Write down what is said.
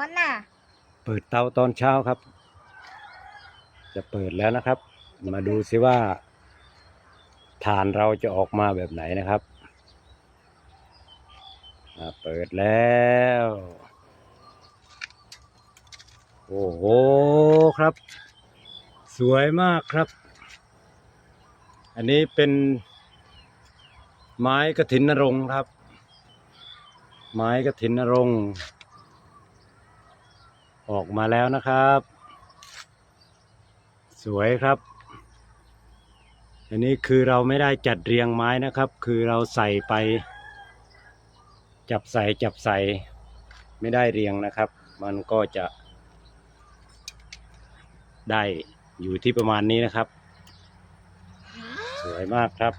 ร้อนน่ะ เปิดเตาตอนเช้าครับ จะเปิดแล้วนะครับ มาดูซิว่าฐานเราจะออกมาแบบไหนนะครับเปิดแล้ว โอ้โหครับ สวยมากครับ อันนี้เป็นไม้กระถินนรงค์ครับ ไม้กระถินนรงค์ ออกมาแล้วนะครับ สวยครับ อันนี้คือเราไม่ได้จัดเรียงไม้นะครับ คือเราใส่ไป จับใส่จับใส่ไม่ได้เรียงนะครับ มันก็จะ ได้อยู่ที่ประมาณนี้นะครับ สวยมากครับ